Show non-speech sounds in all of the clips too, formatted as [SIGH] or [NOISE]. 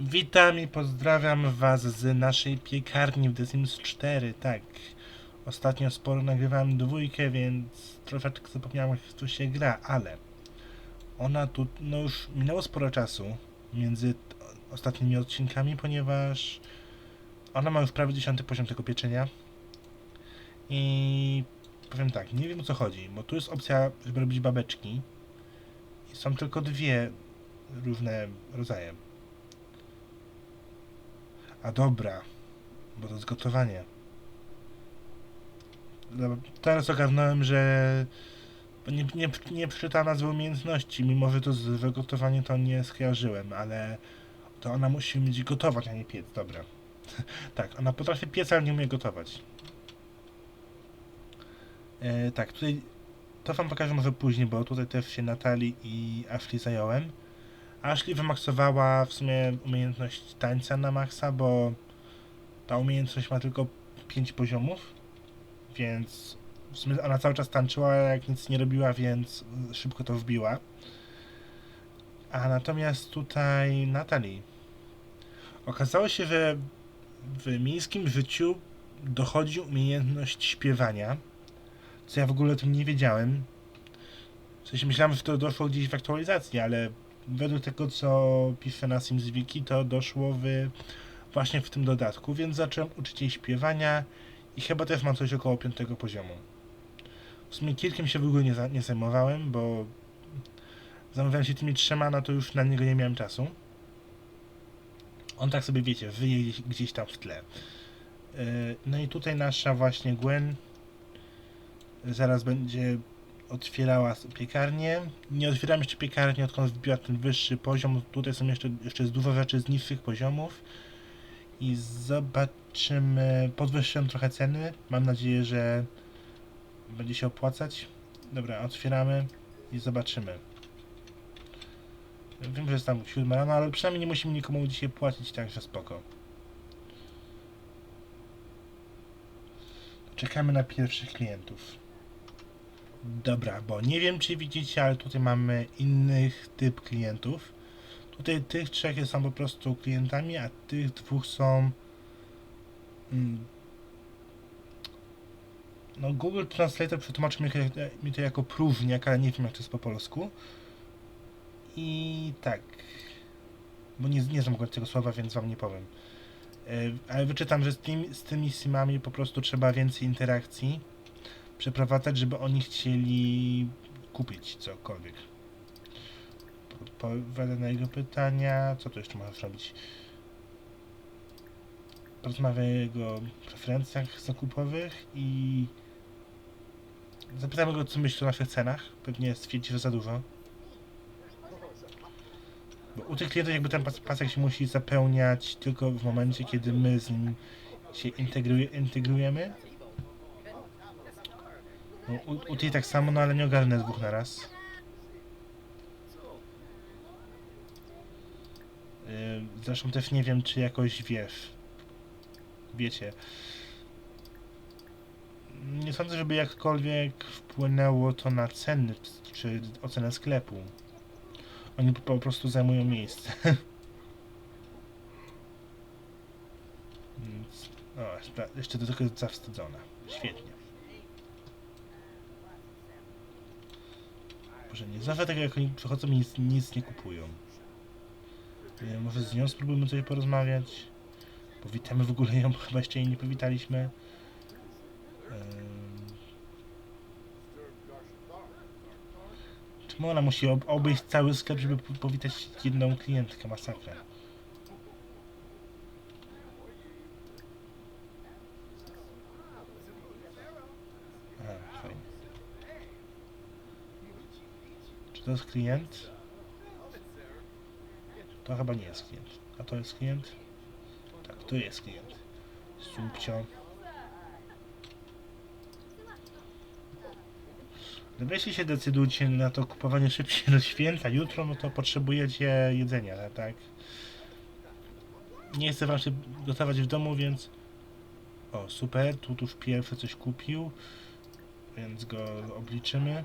Witam i pozdrawiam Was z naszej piekarni w The Sims 4, tak. Ostatnio sporo nagrywałem dwójkę, więc troszeczkę zapomniałem jak tu się gra, ale ona tu, no już minęło sporo czasu między ostatnimi odcinkami, ponieważ ona ma już prawie 10 poziom tego pieczenia i powiem tak, nie wiem o co chodzi, bo tu jest opcja, żeby robić babeczki i są tylko dwie różne rodzaje. A dobra, bo to jest gotowanie. Dobra, Teraz ogarnąłem, że nie, nie, nie przeczytała nazwy umiejętności, mimo że to z gotowanie to nie skojarzyłem, ale to ona musi umieć gotować, a nie piec, dobra. [LAUGHS] tak, ona potrafi piec, ale nie umie gotować. E, tak, tutaj to wam pokażę może później, bo tutaj też się Natalii i Ashley zająłem. Ashley wymaksowała w sumie umiejętność tańca na maksa, bo ta umiejętność ma tylko 5 poziomów, więc w sumie ona cały czas tańczyła, jak nic nie robiła, więc szybko to wbiła. A natomiast tutaj Natalie. Okazało się, że w miejskim życiu dochodzi umiejętność śpiewania, co ja w ogóle o tym nie wiedziałem. W sensie myślałem, że to doszło gdzieś w aktualizacji, ale według tego, co pisze na SimsWiki, to doszło w, właśnie w tym dodatku, więc zacząłem uczyć jej śpiewania i chyba też mam coś około piątego poziomu. W sumie kilkiem się w ogóle nie, za, nie zajmowałem, bo zamawiałem się tymi trzema, no to już na niego nie miałem czasu. On tak sobie, wiecie, wyje gdzieś, gdzieś tam w tle. Yy, No i tutaj nasza właśnie Gwen zaraz będzie otwierała piekarnię. Nie otwieram jeszcze piekarni, odkąd wbiła ten wyższy poziom. Tutaj są jeszcze, jeszcze jest dużo rzeczy z niższych poziomów. I zobaczymy. Podwyższyłem trochę ceny. Mam nadzieję, że będzie się opłacać. Dobra, otwieramy i zobaczymy. Wiem, że jest tam 7 rano, ale przynajmniej nie musimy nikomu dzisiaj płacić, także spoko. Czekamy na pierwszych klientów. Dobra, bo nie wiem czy widzicie, ale tutaj mamy innych typ klientów. Tutaj tych trzech są po prostu klientami, a tych dwóch są. Mm, no, Google Translator przetłumaczył mi, to jako próżniak, ale nie wiem jak to jest po polsku. I tak. Bo nie, nie znam tego słowa, więc wam nie powiem. E, Ale wyczytam, że z tymi, z tymi simami po prostu trzeba więcej interakcji przeprowadzać, żeby oni chcieli kupić cokolwiek. Odpowiada na jego pytania. Co tu jeszcze możesz robić? Porozmawiaj o jego preferencjach zakupowych i zapytamy go, co myśli o naszych cenach. Pewnie stwierdzi, że za dużo. Bo u tych klientów jakby ten pas- pasek się musi zapełniać tylko w momencie, kiedy my z nim się integruje, integrujemy. U, u tej tak samo, no ale nie ogarnę dwóch na raz. Yy, zresztą też nie wiem, czy jakoś wiesz. Wiecie. Nie sądzę, żeby jakkolwiek wpłynęło to na ceny, czy ocenę sklepu. Oni po, prostu zajmują miejsce. [LAUGHS] Więc, o, jeszcze do tego zawstydzona. Świetnie. Boże, nie zawsze tak jak oni przychodzą i nic, nic nie kupują. Wiem, może z nią spróbujmy coś porozmawiać. Powitamy w ogóle ją, bo [LAUGHS] chyba jeszcze jej nie powitaliśmy. Em, Czemu ona musi ob obejść cały sklep, żeby po- powitać jedną klientkę? Masakra. To jest klient? To chyba nie jest klient. A to jest klient? Tak, to jest klient. Subcio. No jeśli się decydujecie na to kupowanie szybciej do święta jutro, no to potrzebujecie jedzenia, tak? Nie chcę wam się gotować w domu, więc... O, super, tu już pierwszy coś kupił, więc go obliczymy.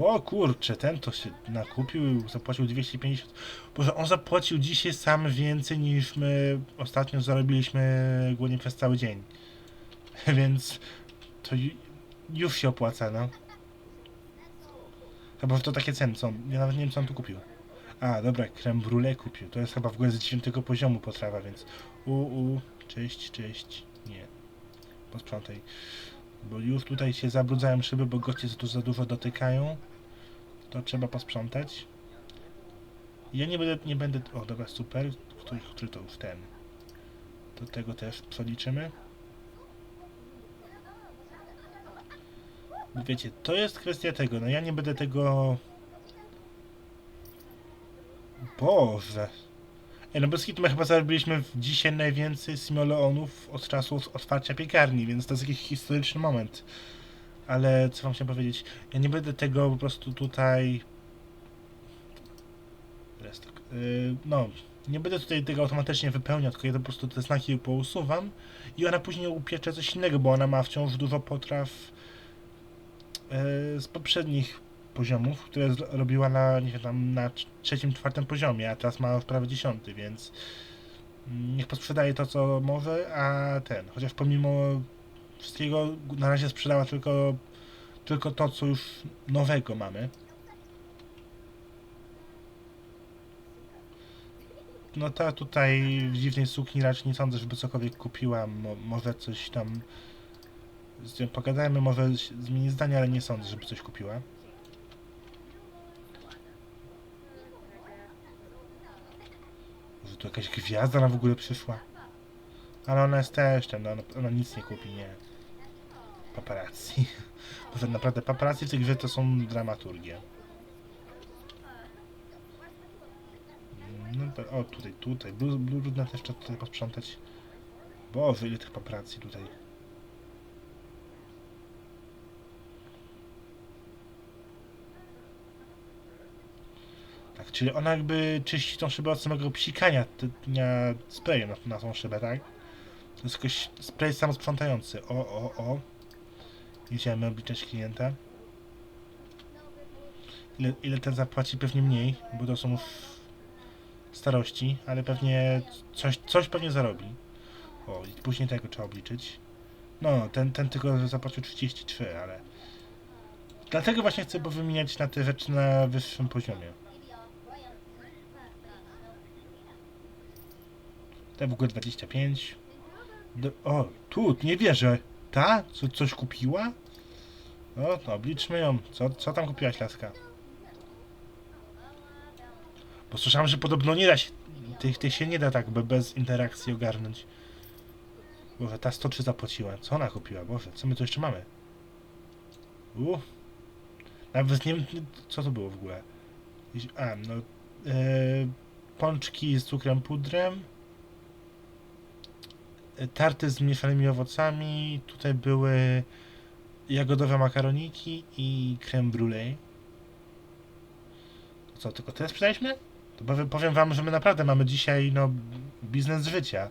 O kurczę, ten to się nakupił, zapłacił 250. Boże, on zapłacił dzisiaj sam więcej niż my ostatnio zarobiliśmy głównie przez cały dzień. [LAUGHS] Więc to ju- już się opłaca, no. Chyba że to takie ceny są. Ja nawet nie wiem co on tu kupił. A, dobra, creme brulee kupił. To jest chyba w ogóle z 9 poziomu potrawa, więc u, u, cześć, cześć. Nie. Posprzątaj. Bo już tutaj się zabrudzają szyby, bo goście tu za dużo dotykają. To trzeba posprzątać. Ja nie będę, nie będę, o dobra, super. Który, który to już ten. Do tego też przeliczymy. Wiecie, to jest kwestia tego, no ja nie będę tego... Boże. No bez hitu my chyba zarobiliśmy w- dzisiaj najwięcej simoleonów od czasu otwarcia piekarni, więc to jest jakiś historyczny moment. Ale co wam chciałem powiedzieć, ja nie będę tego po prostu tutaj... Teraz tak, yy, no, nie będę tutaj tego automatycznie wypełniał, tylko ja po prostu te znaki pousuwam i ona później upiecze coś innego, bo ona ma wciąż dużo potraw e, z poprzednich poziomów, które robiła na, nie wiem, na trz- trzecim, czwartym poziomie, a teraz ma prawie dziesiąty, więc niech posprzedaje to, co może, a ten, chociaż pomimo wszystkiego na razie sprzedała tylko, tylko to, co już nowego mamy. No ta tutaj w dziwnej sukni raczej nie sądzę, żeby cokolwiek kupiła, Mo, może coś tam z nią pogadajmy, może zmieni zdanie, ale nie sądzę, żeby coś kupiła. Tu jakaś gwiazda nam w ogóle przyszła. Ale ona jest też ten, ona, ona nic nie kupi, nie. Paparazzi. [LAUGHS] Może naprawdę paparazzi w tej grze to są dramaturgie. No o tutaj, tutaj, Blue, Blue Brudna też trzeba tutaj posprzątać. Boże, ile tych paparazzi tutaj. Czyli ona jakby czyści tą szybę od samego psikania sprayu na, na tą szybę, tak? To jest jakiś spray samosprzątający. O, o, o. Idziemy obliczać klienta. Ile, ile ten zapłaci? Pewnie mniej, bo to są już starości, ale pewnie coś, coś pewnie zarobi. O, i później tego trzeba obliczyć. No, ten, ten tylko zapłacił 33, ale... Dlatego właśnie chcę powymieniać na te rzeczy na wyższym poziomie. Te w ogóle 25. Do, o, tu, nie wierzę. Ta? Co, coś kupiła? No, to obliczmy ją. Co, co tam kupiłaś, laska? Bo słyszałem, że podobno nie da się... Tych, tych się nie da tak be- bez interakcji ogarnąć. Boże, ta 103 zapłaciła. Co ona kupiła? Boże, co my tu jeszcze mamy? U. Nawet nie wiem, co to było w ogóle. A, no... E, pączki z cukrem pudrem. Tarty z mieszanymi owocami. Tutaj były jagodowe makaroniki i creme brulee. Co, tylko tyle sprzedaliśmy? To powiem, powiem wam, że my naprawdę mamy dzisiaj, no, biznes życia.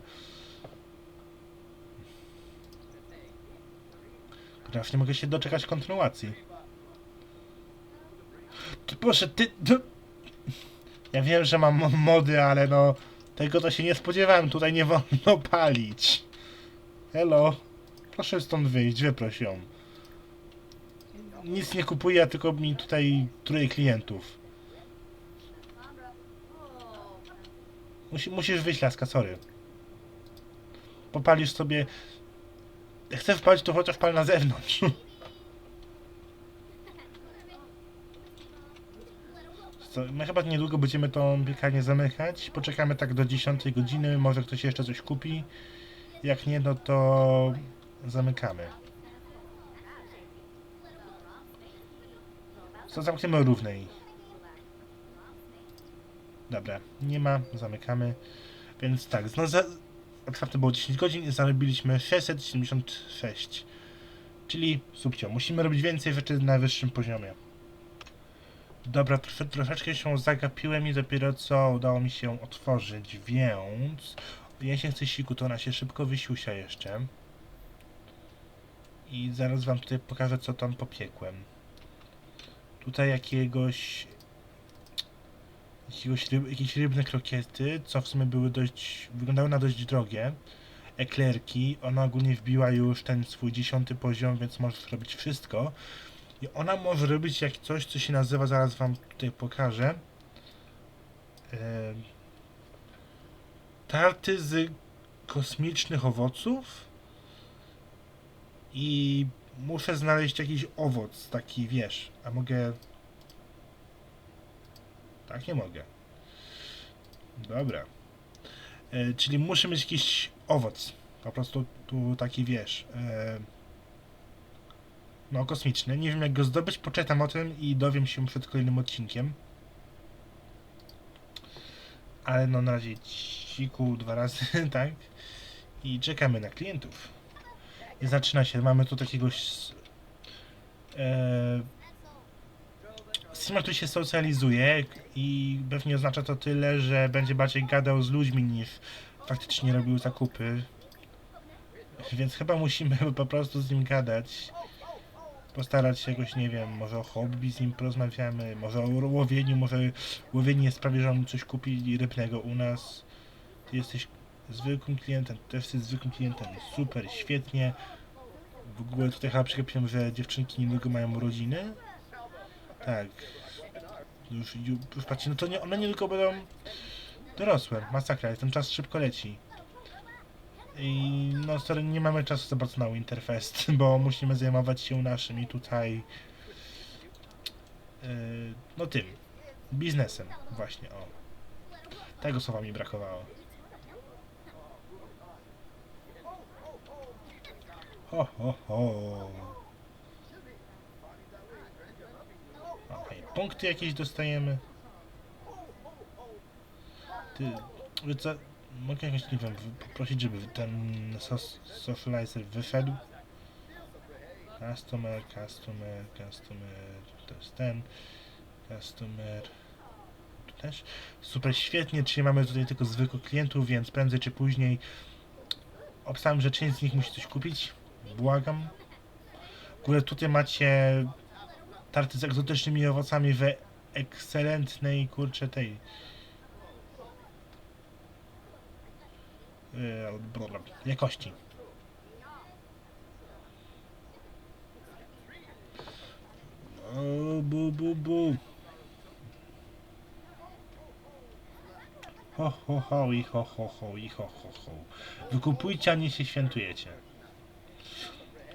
Aż nie mogę się doczekać kontynuacji. Ty, proszę, ty... Ja wiem, że mam mo- mody, ale no... Tego to się nie spodziewałem, tutaj nie wolno [LAUGHS] palić. Hello. Proszę stąd wyjść, wyproś ją. Nic nie kupuję, tylko mi tutaj truje klientów. Musi, musisz wyjść, laska, sorry. Popalisz sobie... Chcę wpalić, to chociaż pal na zewnątrz. [LAUGHS] Co, my chyba niedługo będziemy tą piekarnię zamykać. Poczekamy tak do 10 godziny, może ktoś jeszcze coś kupi. Jak nie, no to zamykamy. Co zamkniemy o równej. Dobra, nie ma, zamykamy. Więc tak, no za, otwarte było 10 godzin i zarobiliśmy 676. Czyli subcio, musimy robić więcej rzeczy na wyższym poziomie. Dobra, trosze, troszeczkę się zagapiłem i dopiero co udało mi się otworzyć, więc ja się chcę siku, to ona się szybko wysiusia jeszcze. I zaraz wam tutaj pokażę co tam popiekłem. tutaj jakiegoś jakiegoś ryb, jakieś rybne krokiety, co w sumie były dość, wyglądały na dość drogie. Eklerki, ona ogólnie wbiła już ten swój dziesiąty poziom, więc może zrobić wszystko. I ona może robić jak coś, co się nazywa, zaraz wam tutaj pokażę. Em, tarty z kosmicznych owoców. I muszę znaleźć jakiś owoc, taki wiesz, a mogę... Tak nie mogę. Dobra. E, czyli muszę mieć jakiś owoc. Po prostu tu taki wiesz. E, no, kosmiczny. Nie wiem jak go zdobyć, poczytam o tym i dowiem się przed kolejnym odcinkiem. Ale no na razie ciku dwa razy, [LAUGHS] tak? I czekamy na klientów. I zaczyna się. Mamy tu takiegoś. s- E, Steamer tu się socjalizuje i pewnie oznacza to tyle, że będzie bardziej gadał z ludźmi niż faktycznie robił zakupy. Więc chyba musimy [LAUGHS] po prostu z nim gadać. Postarać się jakoś, nie wiem, może o hobby z nim porozmawiamy, może o łowieniu, może łowienie sprawi, że on coś kupi rybnego u nas. Ty jesteś zwykłym klientem, też jesteś zwykłym klientem, super, świetnie. W ogóle tutaj chyba przegapiłem, że dziewczynki niedługo mają urodziny. Tak. Już, już patrzcie, no to nie, one niedługo będą dorosłe. Masakra, ten czas szybko leci. I no sorry, nie mamy czasu za bardzo na Winterfest, [LAUGHS] bo musimy zajmować się naszym i tutaj yy, no tym biznesem właśnie, o. Tego słowa mi brakowało. Ho, ho, ho. Okej, punkty jakieś dostajemy. Ty, co, mogę jakoś, nie wiem, poprosić, żeby ten socializer wyszedł? Customer, customer, customer, to jest ten, customer, tu też. Super, świetnie, czyli mamy tutaj tylko zwykłych klientów, więc prędzej czy później obstawiam, że część z nich musi coś kupić. Błagam. W ogóle tutaj macie tarty z egzotycznymi owocami we ekscelentnej, kurczę, tej yy, blablabla, jakości. O, bu, bu, bu. Ho, ho, ho, i ho, ho, ho, i ho, ho, ho. Wykupujcie, a nie się świętujecie.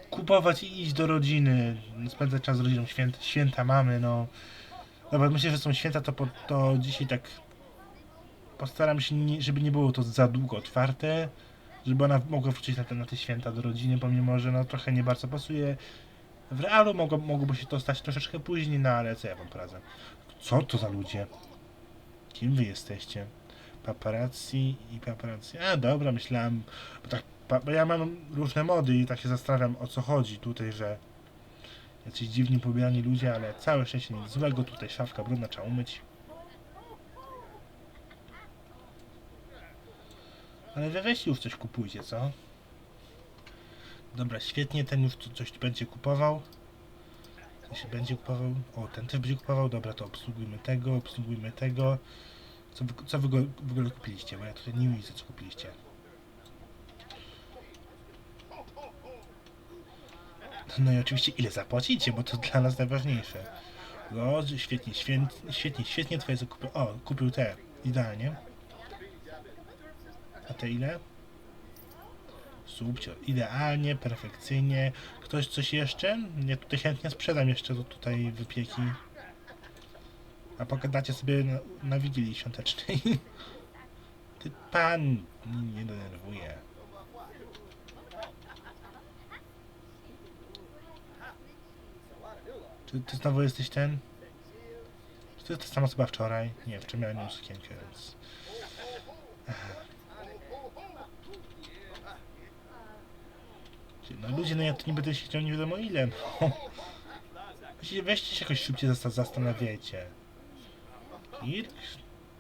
Kupować i iść do rodziny, spędzać czas z rodziną, święta, święta mamy, no. Dobra, myślę, że są święta, to, po, to dzisiaj tak postaram się, nie, żeby nie było to za długo otwarte, żeby ona mogła wrócić na te, na te święta do rodziny, pomimo, że no trochę nie bardzo pasuje. W realu mogło, mogłoby się to stać troszeczkę później, no ale co ja wam poradzę. Co to za ludzie? Kim wy jesteście? Paparazzi i paparazzi. A dobra, myślałem, bo tak, bo ja mam różne mody i tak się zastanawiam o co chodzi tutaj, że jacyś dziwni pobierani ludzie, ale całe szczęście nic złego, tutaj szafka brudna, trzeba umyć. Ale wy weźcie już coś kupujcie, co? Dobra, świetnie, ten już coś będzie kupował. Ten się będzie kupował. O, ten też będzie kupował. Dobra, to obsługujmy tego, obsługujmy tego. Co wy, co wy go, w ogóle kupiliście? Bo ja tutaj nie widzę, co kupiliście. No i oczywiście ile zapłacicie, bo to [LAUGHS] dla nas najważniejsze. No, świetnie, święt, świetnie, świetnie twoje zakupy. O, kupił te. Idealnie. A te ile? Subcio. Idealnie, perfekcyjnie. Ktoś coś jeszcze? Ja tutaj chętnie sprzedam jeszcze to tutaj wypieki. A pogadacie sobie na, na Wigilii Świątecznej. [LAUGHS] Ty pan nie denerwuje. Czy ty znowu jesteś ten? Czy to jest ta sama osoba wczoraj? Nie, wczoraj miałem sukienkę, więc... No ludzie, no ja tu nie będę siedział nie wiadomo ile, no. [LAUGHS] Weźcie się jakoś szybciej zasta zastanawiajcie. Kirk?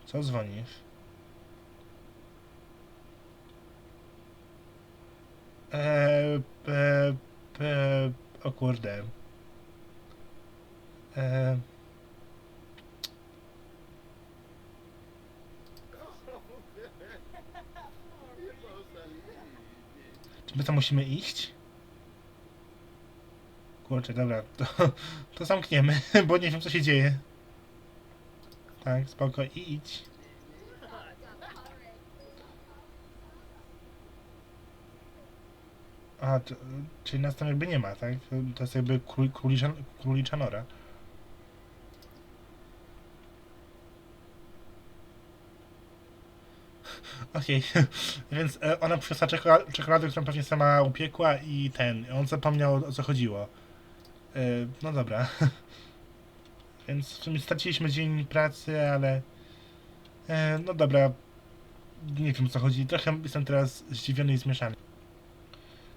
Co dzwonisz? Eee, pe, pe, o kurde. Eee. Czy my tam musimy iść? Kurczę, dobra, to, to zamkniemy, [LAUGHS] bo nie wiem co się dzieje. Tak, spoko, i idź. A, to, czyli nas tam jakby nie ma, tak? To jest jakby król, królicza, królicza nora. Okej, [LAUGHS] więc e, ona przyniosła czekoladę, którą pewnie sama upiekła i ten, on zapomniał o co chodziło. E, no dobra. [LAUGHS] Więc w sumie straciliśmy dzień pracy, ale e, no dobra. Nie wiem o co chodzi. Trochę jestem teraz zdziwiony i zmieszany.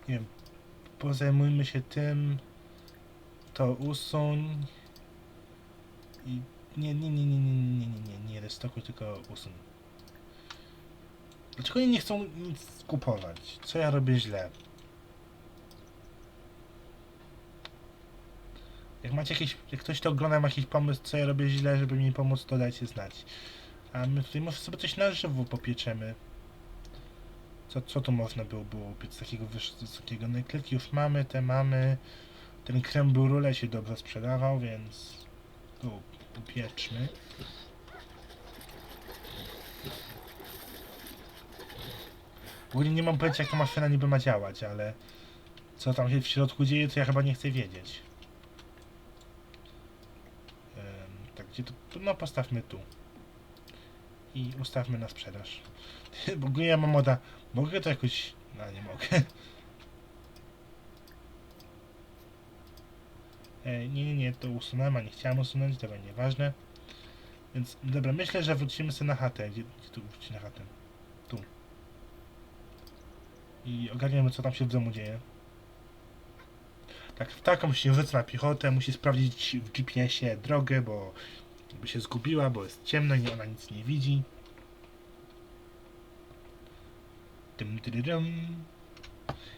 Nie wiem. Pozajmujmy się tym. To usuń. I nie, nie, nie, nie, nie, nie, nie, nie, nie, restokuj, tylko usuń. Dlaczego oni nie chcą nic kupować? Co ja robię źle? Jak macie jakieś, jak ktoś to ogląda, ma jakiś pomysł, co ja robię źle, żeby mi pomóc, to dajcie znać. A my tutaj może sobie coś na żywo popieczemy. Co, co tu można było, było upiec takiego wysokiego? Naklejki już mamy, te mamy. Ten creme brulee się dobrze sprzedawał, więc tu upieczmy. W ogóle nie mam pojęcia, jak ta maszyna niby ma działać, ale co tam się w środku dzieje, to ja chyba nie chcę wiedzieć. Em, tak, gdzie to? to- No, postawmy tu. I ustawmy na sprzedaż. [LAUGHS] Ogóle ja mam moda. Mogę to jakoś... No, nie mogę. [LAUGHS] E, nie, nie, nie, to usunąłem, a nie chciałem usunąć, dobra, nieważne. Więc, dobra, myślę, że wrócimy sobie na chatę. Gdzie, gdzie tu wrócić na chatę? Tu. I ogarniemy, co tam się w domu dzieje. Tak, wtarka musi się wrócić na piechotę, musi sprawdzić w GPS-ie drogę, bo by się zgubiła, bo jest ciemno i ona nic nie widzi.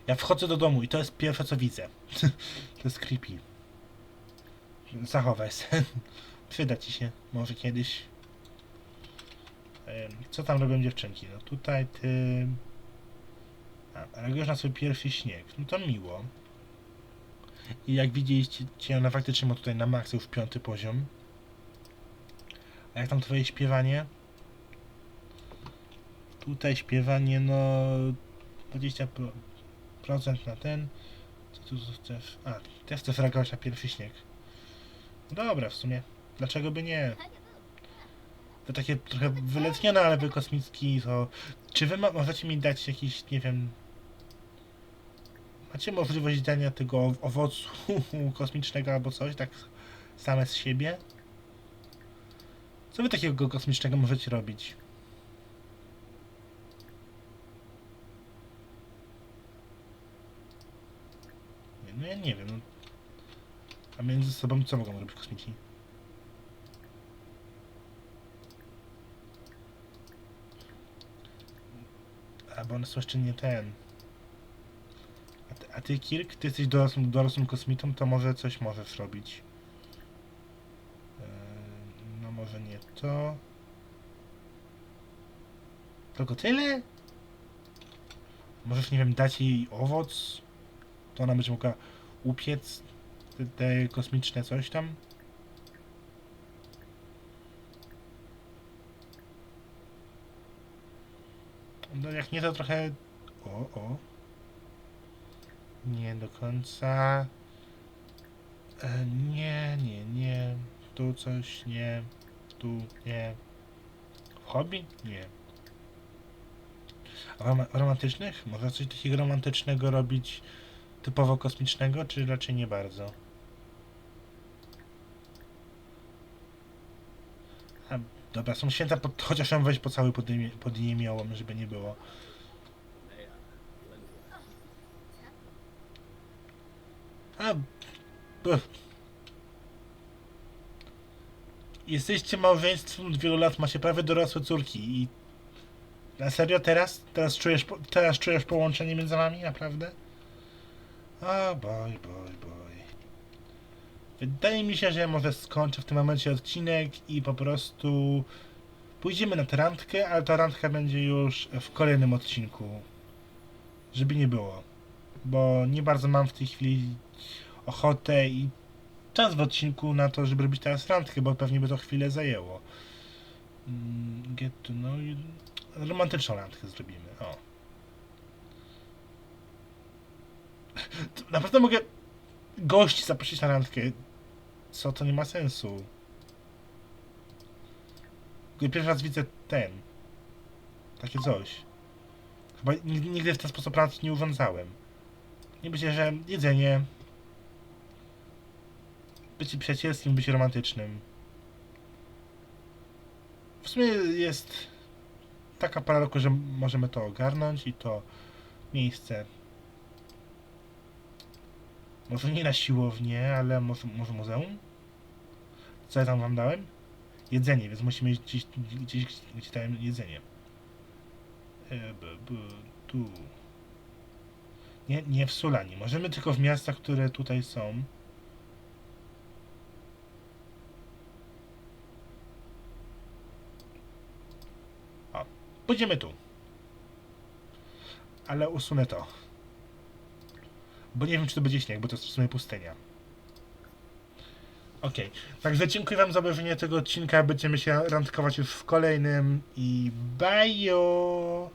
Ja wchodzę do domu i to jest pierwsze, co widzę. [LAUGHS] to jest creepy. Zachowaj sen. [LAUGHS] Przyda ci się, może kiedyś. Co tam robią dziewczynki? No tutaj ty... A, reagujesz na swój pierwszy śnieg. No to miło. I jak widzieliście, ona faktycznie ma tutaj na maksa już piąty poziom. A jak tam twoje śpiewanie? Tutaj śpiewanie, no... 20% na ten. Co tu chcesz? A, też chcesz reagować na pierwszy śnieg. Dobra, w sumie. Dlaczego by nie? To takie trochę wyletnione, ale wy kosmicki, to... Czy wy możecie mi dać jakiś, nie wiem... Macie możliwość dania tego ow- owocu [LAUGHS] kosmicznego albo coś, tak same z siebie? Co wy takiego kosmicznego możecie robić? No ja nie wiem, no. A między sobą co mogą robić kosmici? A bo one są jeszcze nie ten. A ty, a ty Kirk, ty jesteś dorosłym, dorosłym kosmitą, to może coś możesz robić. Może nie to. Tylko tyle? Możesz, nie wiem, dać jej owoc? To ona będzie mogła upiec te, te kosmiczne coś tam? No jak nie to trochę... O, o. Nie do końca. E, nie, nie, nie. Tu coś nie. Tu nie. Hobby? Nie. Rom romantycznych? Można coś takiego romantycznego robić typowo kosmicznego, czy raczej nie bardzo? A, dobra, są święta, pod, chociaż ją weź po cały pod, imię, pod imię, żeby nie było. A, Jesteście małżeństwem od wielu lat, macie prawie dorosłe córki i... Na serio teraz? Teraz czujesz, teraz czujesz połączenie między wami? Naprawdę? O boj, boj, boj. Wydaje mi się, że może skończę w tym momencie odcinek i po prostu pójdziemy na tę randkę, ale ta randka będzie już w kolejnym odcinku. Żeby nie było. bo nie bardzo mam w tej chwili ochotę i czas w odcinku na to, żeby robić teraz randkę, bo pewnie by to chwilę zajęło. Mm, Get to know you. Romantyczną randkę zrobimy. O. [LAUGHS] To Naprawdę mogę gości zaprosić na randkę. Co to nie ma sensu. Pierwszy raz widzę ten. Takie coś. Chyba nigdy, w ten sposób rand nie urządzałem. Nie myślę, że jedzenie. Bycie przyjacielskim, bycie romantycznym. W sumie jest taka para roku, że możemy to ogarnąć i to miejsce. Może nie na siłownię, ale może, może muzeum? Co ja tam wam dałem? Jedzenie, więc musimy iść gdzieś, gdzieś gdzie dałem jedzenie. E, b, b, tu. Nie, nie w Sulani. Możemy tylko w miastach, które tutaj są. O, pójdziemy tu. Ale usunę to. Bo nie wiem, czy to będzie śnieg, bo to jest w sumie pustynia. Okej, także dziękuję wam za obejrzenie tego odcinka. Będziemy się randkować już w kolejnym i bajo!